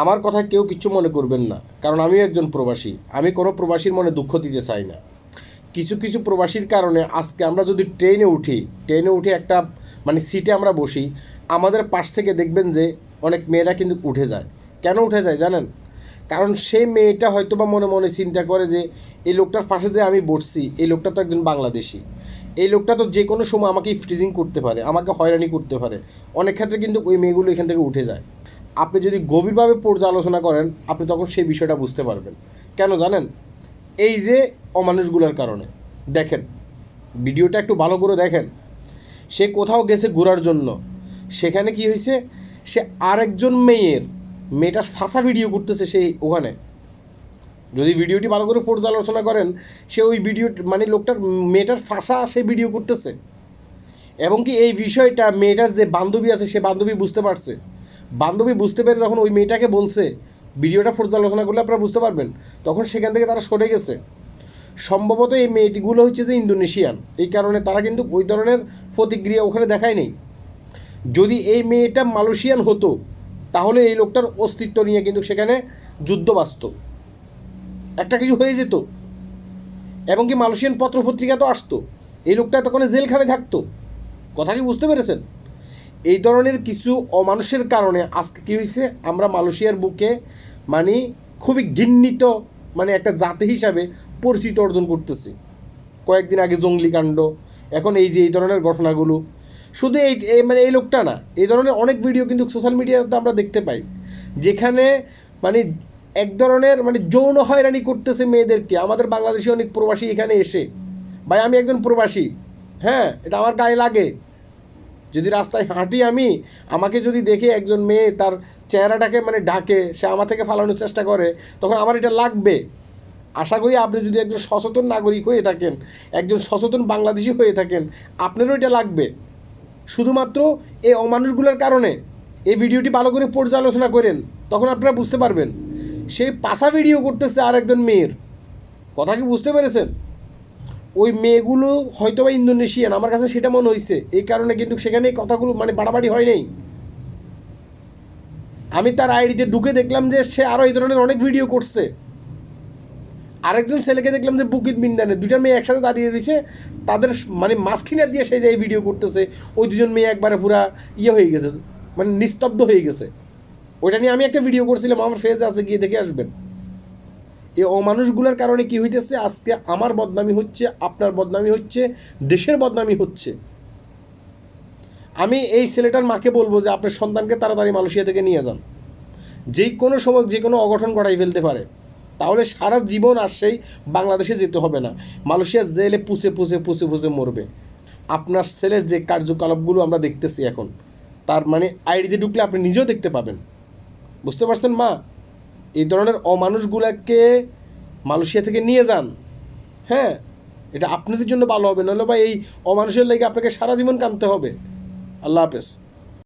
আমার কথা কেউ কিচ্ছু মনে করবেন না, কারণ আমি একজন প্রবাসী। আমি কোনো প্রবাসীর মনে দুঃখ দিতে চাই না। কিছু কিছু প্রবাসীর কারণে আজকে আমরা যদি ট্রেনে উঠি, ট্রেনে উঠে একটা মানে সিটে আমরা বসি, আমাদের পাশ থেকে দেখবেন যে অনেক মেয়েরা কিন্তু উঠে যায়। কেন উঠে যায় জানেন? কারণ সেই মেয়েটা হয়তো বা মনে মনে চিন্তা করে যে, এই লোকটার পাশে দিয়ে আমি বসছি, এই লোকটা তো একজন বাংলাদেশি। এই লোকটা তো যে কোনো সময় আমাকে ফ্রিজিং করতে পারে, আমাকে হয়রানি করতে পারে। অনেক ক্ষেত্রে কিন্তু ওই মেয়েগুলো এখান থেকে উঠে যায়। আপনি যদি গভীরভাবে পর্যালোচনা করেন, আপনি তখন সেই বিষয়টা বুঝতে পারবেন। কেন জানেন? এই যে অমানুষগুলোর কারণে। দেখেন, ভিডিওটা একটু ভালো করে দেখেন। সে কোথাও গেছে ঘোরার জন্য। সেখানে কি হয়েছে? সে আরেকজন মেয়ের, মেয়েটার ফাঁসা ভিডিও করতেছে সেই ওখানে। যদি ভিডিওটি ভালো করে পর্যালোচনা করেন, সে ওই ভিডিও মানে লোকটার, মেয়েটার ফাঁসা সে ভিডিও করতেছে। এবং কি এই বিষয়টা, মেয়েটার যে বান্ধবী আছে, সে বান্ধবী বুঝতে পারছে। বান্ধবী বুঝতে পেরে যখন ওই মেয়েটাকে বলছে, ভিডিওটা পর্যালোচনা করলে আপনারা বুঝতে পারবেন, তখন সেখান থেকে তারা সরে গেছে। সম্ভবত এই মেয়েটিগুলো হচ্ছে যে ইন্দোনেশিয়ান, এই কারণে তারা কিন্তু ওই ধরনের প্রতিক্রিয়া ওখানে দেখায় নেই। যদি এই মেয়েটা মালয়েশিয়ান হতো, তাহলে এই লোকটার অস্তিত্ব নিয়ে কিন্তু সেখানে যুদ্ধ বাঁচত। একটা কিছু হয়ে যেত। এবং কি মালয়েশিয়ান পত্রপত্রিকা তো আসতো। এই লোকটা তখন জেলখানে থাকতো। কথা কি বুঝতে পেরেছেন? এই ধরনের কিছু অমানুষের কারণে আজকে কী হয়েছে? আমরা মালয়েশিয়ার বুকে মানে খুবই ঘৃণিত মানে একটা জাতি হিসাবে পরিচিত অর্জন করতেছি। কয়েকদিন আগে জঙ্গলি কাণ্ড, এখন এই যে এই ধরনের ঘটনাগুলো, শুধু এই, এই- মানে এই লোকটা না, এই ধরনের অনেক ভিডিও কিন্তু সোশ্যাল মিডিয়াতে আমরা দেখতে পাই, যেখানে মানে এক ধরনের মানে যৌন হয়রানি করতেছে মেয়েদেরকে। আমাদের বাংলাদেশি অনেক প্রবাসী এখানে এসে, ভাই আমি একজন প্রবাসী হ্যাঁ এটা আমার গায়ে লাগে যদি রাস্তায় হাঁটি আমি, আমাকে যদি দেখে একজন মেয়ে তার চেহারাটাকে মানে ডাকে, সে আমার থেকে ফালানোর চেষ্টা করে, তখন আমার এটা লাগবে। আশা করি আপনি যদি একজন সচেতন নাগরিক হয়ে থাকেন, একজন সচেতন বাংলাদেশি হয়ে থাকেন, আপনারও এটা লাগবে। শুধুমাত্র এই অমানুষগুলোর কারণে। এই ভিডিওটি ভালো করে পর্যালোচনা করেন, তখন আপনারা বুঝতে পারবেন। সেই পাশা ভিডিও করতেছে আর একজন মেয়ের। কথা কি বুঝতে পেরেছেন? ওই মেয়েগুলো হয়তো বা ইন্দোনেশিয়ান, আমার কাছে সেটা মনে হয়েছে এই কারণে কিন্তু সেখানে কথাগুলো মানে বাড়াবাড়ি হয় নাই। আমি তার আইডিতে ঢুকে দেখলাম যে সে আরও এই ধরনের অনেক ভিডিও করছে। আরেকজন ছেলেকে দেখলাম যে বুকিত বিন্দানে দুইটা মেয়ে একসাথে দাঁড়িয়ে রয়েছে, তাদের মানে মাঝখিনে দিয়ে সে যে ভিডিও করতেছে, ওই দুজন মেয়ে একবারে পুরা ইয়ে হয়ে গেছে মানে নিস্তব্ধ হয়ে গেছে। ওইটা নিয়ে আমি একটা ভিডিও করছিলাম, আমার ফেজ আছে, গিয়ে দেখে আসবেন। এই অমানুষগুলোর কারণে কি হইতেছে? আজকে আমার বদনামি হচ্ছে, আপনার বদনামি হচ্ছে, দেশের বদনামি হচ্ছে। আমি এই ছেলেটার মাকে বলব যে আপনার সন্তানকে তাড়াতাড়ি মালয়েশিয়া থেকে নিয়ে যান। যে কোনো সময় যে কোনো অঘটন ঘটাই ফেলতে পারে। তাহলে সারা জীবন আর সেই বাংলাদেশে যেতে হবে না। মালয়েশিয়া জেলে পুষে পুষে পুষে পুষে মরবে। আপনার ছেলের যে কার্যকলাপগুলো আমরা দেখতেছি এখন, তার মানে আইডিতে ঢুকলে আপনি নিজেও দেখতে পাবেন। বুঝতে পারছেন মা? এই ধরনের অমানুষগুলাকে মালয়েশিয়া থেকে নিয়ে যান। হ্যাঁ? এটা আপনাদের জন্য ভালো হবে নাহলে বা এই অমানুষের লেগে আপনাকে সারা জীবন কামতে হবে। আল্লাহ হাফেজ।